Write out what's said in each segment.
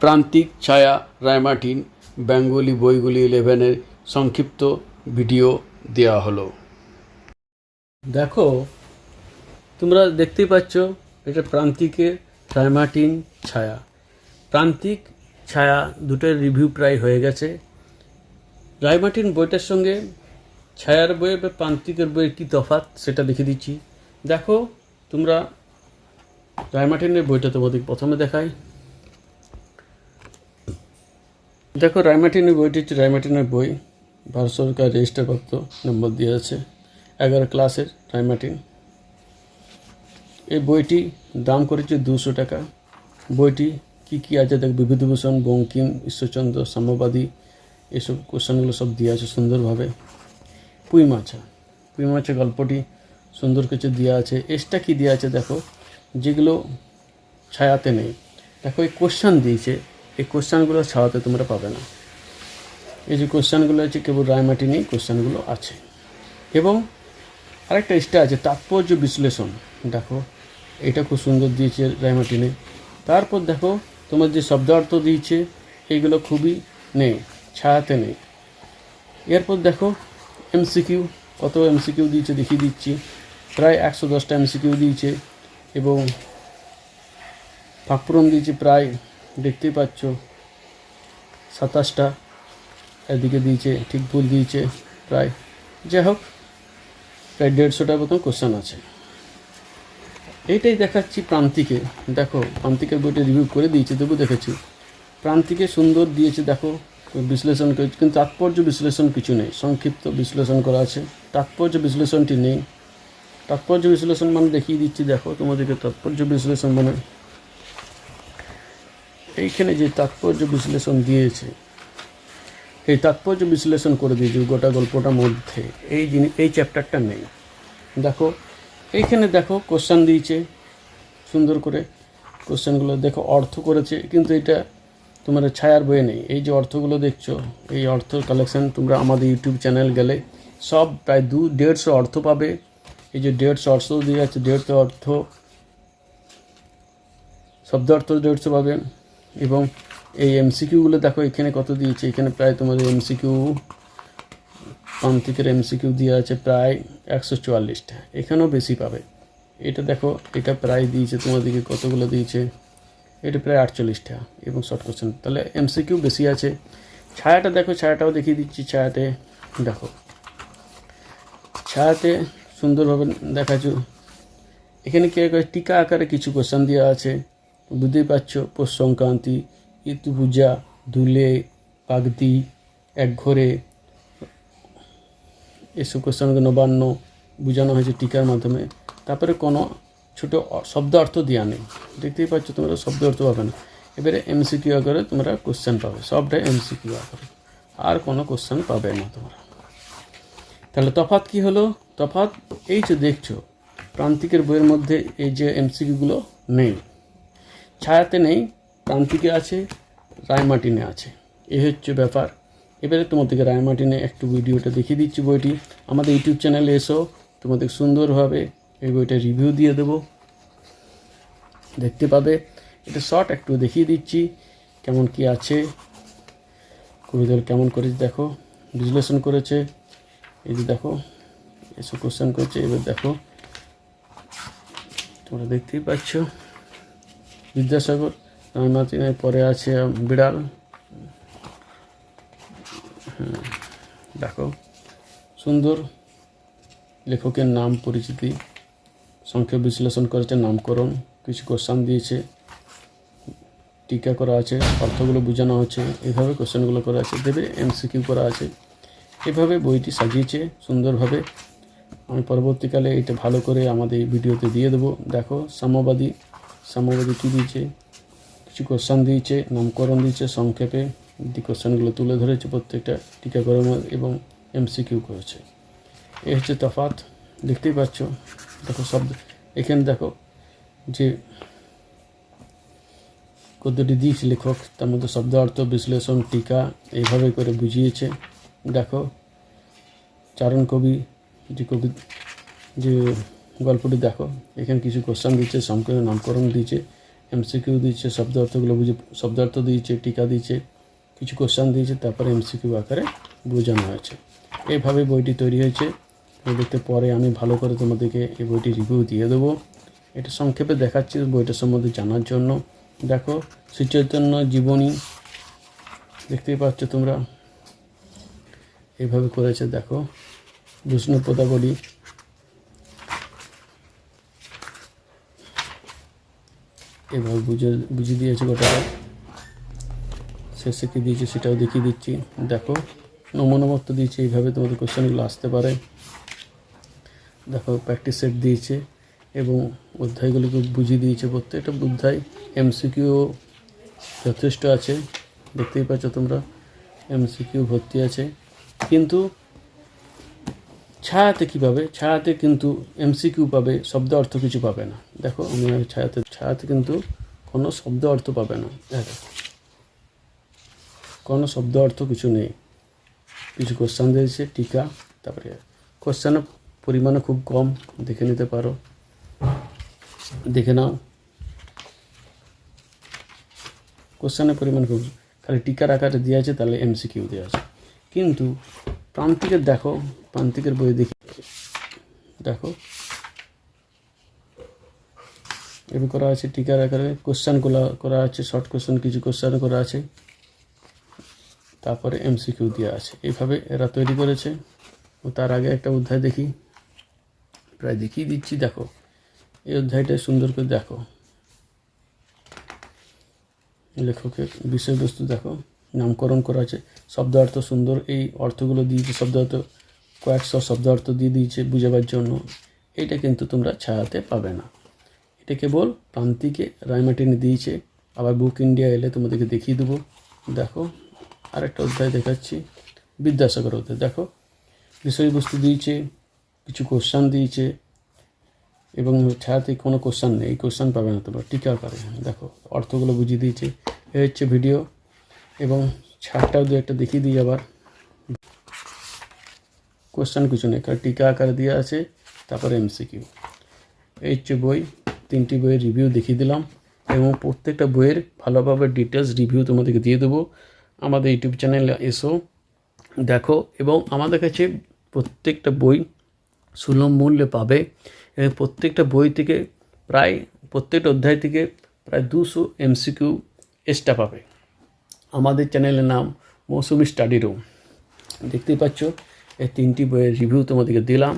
প্রান্তিক ছায়া রায়মার্টিন বেঙ্গলি বইগুলি ইলেভেনের সংক্ষিপ্ত ভিডিও দেওয়া হলো। দেখো, তোমরা দেখতেই পাচ্ছ, এটা প্রান্তিকের রায়মার্টিন ছায়া। প্রান্তিক ছায়া দুটোর রিভিউ প্রায় হয়ে গেছে। রায়মার্টিন বইটার সঙ্গে ছায়ার বইয়ের বা প্রান্তিকের বইয়ের কী তফাৎ সেটা দেখে দিচ্ছি। দেখো, তোমরা রায়মার্টিনের বইটা তোমাদের প্রথমে দেখাই। দেখো রায়মার্টিনের বইটি হচ্ছে রায়মার্টিনের বই। ভারত সরকার রেজিস্টারপ্রাপ্ত নম্বর দিয়ে আছে এগারো ক্লাসের রায়মার্টিন এই বইটি দাম করেছে দুশো টাকা। বইটি কি কি আছে দেখ, বিভূতিভূষণ, বঙ্কিম, ঈশ্বরচন্দ্র, সাম্যবাদী, এসব কোশ্চেনগুলো সব দিয়ে আছে সুন্দরভাবে। পুঁই মাছা। পুঁই মাছের গল্পটি সুন্দর কিছু দেওয়া আছে। এসটা কি দেওয়া আছে দেখো, যেগুলো ছায়াতে নেই। দেখো, এই কোশ্চান দিয়েছে এই কোশ্চানগুলো ছাড়াতে তোমরা পাবে না। এই যে কোশ্চানগুলো আছে, কেবল রায়মাটিনেই কোশ্চানগুলো আছে। এবং আরেকটা এসটা আছে, তাৎপর্য বিশ্লেষণ। দেখো, এটা খুব সুন্দর দিয়েছে রায়মাটিনে তারপর দেখো, তোমার যে শব্দার্থ দিয়েছে এইগুলো খুবই নেই, ছায়াতে নেই। এরপর দেখো এমসিকিউ কত এমসিকিউ দিয়েছে দেখিয়ে দিচ্ছি। প্রায় একশো দশটা এমসিকিউ দিয়েছে এবং ফাঁকপুরম দিয়েছে প্রায় দেখতেই পাচ্ছ। সাতাশটা এদিকে দিয়েছে, ঠিক ভুল দিয়েছে প্রায়। যাই হোক, প্রায় দেড়শোটার মতন কোশ্চেন আছে। এইটাই দেখাচ্ছি প্রান্তিকে। দেখো প্রান্তিকের বইটা রিভিউ করে দিয়েছে, তবু দেখেছি। প্রান্তিকে সুন্দর দিয়েছে, দেখো, বিশ্লেষণ করেছে। কিন্তু তাৎপর্য বিশ্লেষণ কিছু নেই। সংক্ষিপ্ত বিশ্লেষণ করা আছে। তাৎপর্য বিশ্লেষণটি নেই। তাৎপর্য বিশ্লেষণ মানে দেখিয়ে দিচ্ছি, দেখো, তোমাদেরকে তাৎপর্য বিশ্লেষণ মানে এইখানে যে তাৎপর্য বিশ্লেষণ দিয়েছে, এই তাৎপর্য বিশ্লেষণ করে দিয়েছে গোটা গল্পটার মধ্যে। এই জিনিস এই চ্যাপ্টারটা নেই। দেখো, এইখানে দেখো কোশ্চান দিয়েছে, সুন্দর করে কোশ্চেনগুলো দেখো অর্থ করেছে, কিন্তু এটা তোমার ছায়ার বইয়ে নেই। এই যে অর্থগুলো দেখছ, এই অর্থ কালেকশন তোমরা আমাদের ইউটিউব চ্যানেল গেলে সব প্রায় দু, দেড়শো অর্থ পাবে। এই যে দেড়শো অর্থ দিয়ে আছে, দেড়শো অর্থ, শব্দ অর্থ দেড়শো পাবে। এবং এই এমসিকিউগুলো দেখো, এখানে কত দিয়েছে? এখানে প্রায় তোমাদের এমসিকিউ প্রান্তিকের এমসিকিউ দিয়ে আছে প্রায় একশো চুয়াল্লিশটা। এখানেও বেশি পাবে। এটা দেখো, এটা প্রায় দিয়েছে তোমাদেরকে কতগুলো দিয়েছে? এটা প্রায় আটচল্লিশটা এবং শর্ট কোশ্চেন তাহলে এমসিকিউ বেশি আছে। ছায়াটা দেখো, ছায়াটাও দেখিয়ে দিচ্ছি, ছায়াতে দেখো। ছায়াতে সুন্দরভাবে দেখাচ্ছ। এখানে কে টিকা আকারে কিছু কোশ্চেন দেওয়া আছে। বুঝতেই পারছ পৌষ সংক্রান্তি ঋতু পূজা ধুলে পাগদি এক ঘরে এসব কোশ্চেনকে নবান্ন বোঝানো হয়েছে টিকার মাধ্যমে। তারপরে কোনো ছোটো শব্দ অর্থ দেওয়া নেই। দেখতেই পাচ্ছ, তোমরা শব্দ অর্থ পাবে না। এবারে এমসিকিউ আকারে তোমরা কোশ্চেন পাবে। সবটাই এমসিকিউ আকারে। আর কোনো কোশ্চেন পাবে না তোমরা। তাহলে তফাত কি হলো? তফাৎ এই যে দেখছ, প্রান্তিকের বইয়ের মধ্যে এই যে এমসিকিউগুলো নেই। ছায়াতে নেই প্রান্তিকে আছে রায়মার্টিনে আছে। এ হচ্ছে ব্যাপার। এবারে তোমাদেরকে রায়মার্টিনে একটু ভিডিওটা দেখিয়ে দিচ্ছি বইটি। আমাদের ইউটিউব চ্যানেলে এসো, তোমাদের সুন্দরভাবে এই বইটা রিভিউ দিয়ে দেবো। দেখতে পাবে। এটা শর্ট, একটু দেখিয়ে দিচ্ছি কেমন কি আছে। কবিতার কেমন করেছে দেখো, বিশ্লেষণ করেছে। এই যে দেখো এসব কোশ্চেন করেছে, এবার দেখো, তোমরা দেখতেই পাচ্ছ। বিদ্যাসাগর রায়মার্টিনের পরে আছে বিড়াল। হুম, দেখো সুন্দর লেখকের নাম পরিচিতি সংক্ষেপ বিশ্লেষণ করেছে নামকরণ কিছু কোশ্চান দিয়েছে টিকা করা আছে অর্থগুলো বোঝানো হচ্ছে এভাবে কোশ্চেনগুলো করা আছে দেবে এমসিকিউ করা আছে। এভাবে বইটি সাজিয়েছে সুন্দরভাবে। আমি পরবর্তীকালে এটা ভালো করে আমাদের ভিডিওতে দিয়ে দেবো। দেখো সাম্যবাদী সাম্যবাদী কী দিয়েছে? কিছু কোশ্চান দিয়েছে, নামকরণ দিয়েছে, সংক্ষেপে দি কোশ্চানগুলো তুলে ধরেছে প্রত্যেকটা টিকাকরণ এবং এমসিকিউ করেছে। এই হচ্ছে তফাৎ, দেখতেই পাচ্ছ। দেখো শব্দ, এখানে দেখো যে পদ্ধতি দিয়েছে লেখক, তার মধ্যে শব্দ অর্থ বিশ্লেষণ, টিকা, এইভাবে করে বুঝিয়েছে। দেখো চারণ কবি যে কবি, যে গল্পটি দেখো। এখানে কিছু কোশ্চান দিচ্ছে সংক্ষেপে নামকরণ দিয়েছে এমসিকিউ দিয়েছে শব্দ অর্থগুলো বুঝে, শব্দার্থ দিয়েছে টিকা দিয়েছে কিছু কোশ্চান দিয়েছে, তারপরে এমসিকিউ আকারে বোঝানো হয়েছে। এইভাবে বইটি তৈরি হয়েছে। দেখতে পরে আমি ভালো করে তোমাদেরকে এই বইটি রিভিউ দিয়ে দেবো। এটা সংক্ষেপে দেখাচ্ছি বইটার সম্বন্ধে জানার জন্য। দেখো শ্রীচৈতন্য জীবনী, দেখতেই পাচ্ছ তোমরা। এইভাবে করেছে, দেখো। বিষ্ণু পদাবলী এভাবে বুঝে, বুঝিয়ে দিয়েছে গোটাটা। শেষে কী দিয়েছে সেটাও দেখিয়ে দিচ্ছি। দেখো নমনমত্ব দিয়েছে, এইভাবে তোমাদের কোশ্চেনগুলো আসতে পারে। দেখো প্র্যাকটিস সেট দিয়েছে এবং অধ্যায়গুলোকে বুঝিয়ে দিয়েছে প্রত্যেকটা অধ্যায়। এমসিকিউ যথেষ্ট আছে। দেখতেই পাচ্ছ তোমরা এমসিকিউ ভর্তি আছে। কিন্তু ছায়াতে কীভাবে? ছায়াতে কিন্তু এমসিকিউ পাবে, শব্দ অর্থ কিছু পাবে না। দেখো, আমি ছায়াতে ছায়াতে কিন্তু কোনো শব্দ অর্থ পাবে না। দেখো। কোনো শব্দ অর্থ কিছু নেই। কিছু কোশ্চান দিয়েছে, টিকা, তারপরে কোশ্চানের পরিমাণও খুব কম, দেখে নিতে পারো। দেখে নাও। কোশ্চানের পরিমাণ খুব খালি টিকার আকারে দেওয়া আছে, তাহলে এমসিকিউ দেওয়া আছে। কিন্তু প্রান্তিকের দেখো, প্রান্তিকের বই দেখি। দেখো। এভাবে করা আছে, টিকার আকারে। কোশ্চানগুলো করা আছে শর্ট কোশ্চেন কিছু কোশ্চান করা আছে। তারপরে এমসিকিউ দেওয়া আছে। এইভাবে এরা তৈরি করেছে। ও তার আগে একটা অধ্যায় দেখি। প্রায় দেখিয়ে দিচ্ছি, দেখো। এই অধ্যায়টা সুন্দর করে দেখো। লেখকের বিষয়বস্তু দেখো। নামকরণ করা আছে। শব্দ অর্থ সুন্দর, এই অর্থগুলো দিয়েছে, শব্দ অর্থ কয়েকশো শব্দ অর্থ দিয়ে দিয়েছে বুঝাবার জন্য। এটা কিন্তু তোমরা ছায়াতে পাবে না। এটা কেবল প্রান্তিকে রায়মাটিনি দিয়েছে। আবার বুক ইন্ডিয়া এলে তোমাদেরকে দেখিয়ে দেবো। দেখো, আরেকটা অধ্যায় দেখাচ্ছি। বিদ্যাসাগর অধ্যায়, দেখো। বিষয়বস্তু দিয়েছে, কিছু কোশ্চান দিয়েছে, এবং ছায়াতে কোনো কোশ্চান নেই। এই কোশ্চান পাবে না তোমরা, টিকা করে দেখো, অর্থগুলো বুঝিয়ে দিয়েছে। এ হচ্ছে ভিডিও এবং ছাড়টাও দু একটা দেখিয়ে দিই আবার। কোশ্চান কিছু নেই, কারণ টিকা আকারে দেওয়া আছে, তারপরে এমসিকিউ এই হচ্ছে বই, তিনটি বইয়ের রিভিউ দেখিয়ে দিলাম এবং প্রত্যেকটা বইয়ের ভালোভাবে ডিটেলস রিভিউ তোমাদেরকে দিয়ে দেবো। আমাদের ইউটিউব চ্যানেলে এসো, দেখো এবং আমাদের কাছে প্রত্যেকটা বই সুলভ মূল্যে পাবে। এবং প্রত্যেকটা বই থেকে প্রায়, প্রত্যেকটা অধ্যায় থেকে প্রায় দুশো এমসিকিউ এক্সট্রা পাবে। আমাদের চ্যানেলের নাম মৌসুমি স্টাডি রুম। দেখতেই পাচ্ছ, এই তিনটি বইয়ের রিভিউ তোমাদেরকে দিলাম।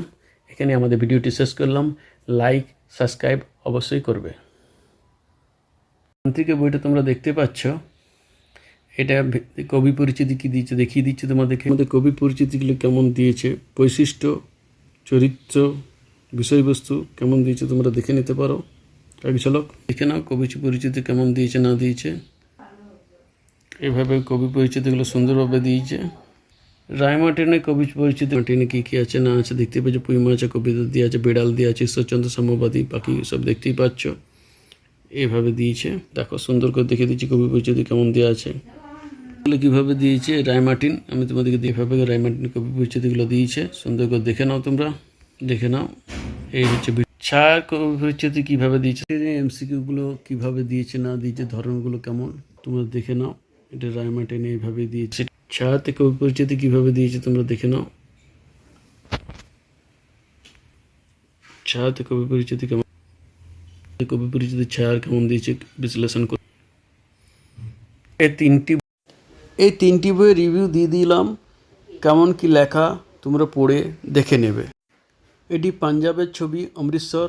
এখানে আমাদের ভিডিওটি শেষ করলাম। লাইক সাবস্ক্রাইব অবশ্যই করবে। থেকে বইটা তোমরা দেখতে পাচ্ছ। এটা কবি পরিচিতি কি দিয়েছে দেখিয়ে দিচ্ছে তোমাদেরকে। আমাদের কবি পরিচিতিগুলো কেমন দিয়েছে, বৈশিষ্ট্য, চরিত্র, বিষয়বস্তু কেমন দিয়েছে তোমরা দেখে নিতে পারো। এক দেখে নাও কবি পরিচিতি কেমন দিয়েছে, না দিয়েছে। এভাবে কবি পরিচিতিগুলো সুন্দরভাবে দিয়েছে। রায়মার্টিনে কবি পরিচিতি মার্টিনে কী কী আছে না আছে দেখতে পাচ্ছ পুঁই মাছ কবিতা দিয়ে আছে, বিড়াল দিয়ে আছে, ঈশ্বরচন্দ্র সাম্যবাদী বাকি সব দেখতেই পাচ্ছ। এভাবে দিয়েছে। দেখো, সুন্দর করে দেখে দিচ্ছি কবি পরিচিতি কেমন দেওয়া আছে। এগুলো কীভাবে দিয়েছে রায়মার্টিন আমি তোমাদেরকে এভাবে রায়মার্টিন কবি পরিচিতিগুলো দিয়েছে। সুন্দর করে দেখে নাও তোমরা। দেখে নাও। এই হচ্ছে ছায়ার কবি পরিচিতি কীভাবে দিয়েছে? এমসিকিউগুলো কীভাবে দিয়েছে না দিয়েছে, ধরনগুলো কেমন? তোমরা দেখে নাও। এটা রায়মার্টিন এইভাবে দিয়েছে। ছায়াতে কবি পরিচিতি কীভাবে দিয়েছে তোমরা দেখে নাও। ছায়াতে কবি পরিচিতি কেমন? কবি পরিচিতি ছায়ার কেমন দিয়েছে বিশ্লেষণ করে এই তিনটি এই তিনটি বইয়ের রিভিউ দিয়ে দিলাম। কেমন কি লেখা তোমরা পড়ে দেখে নেবে। এটি পাঞ্জাবের ছবি অমৃতসর।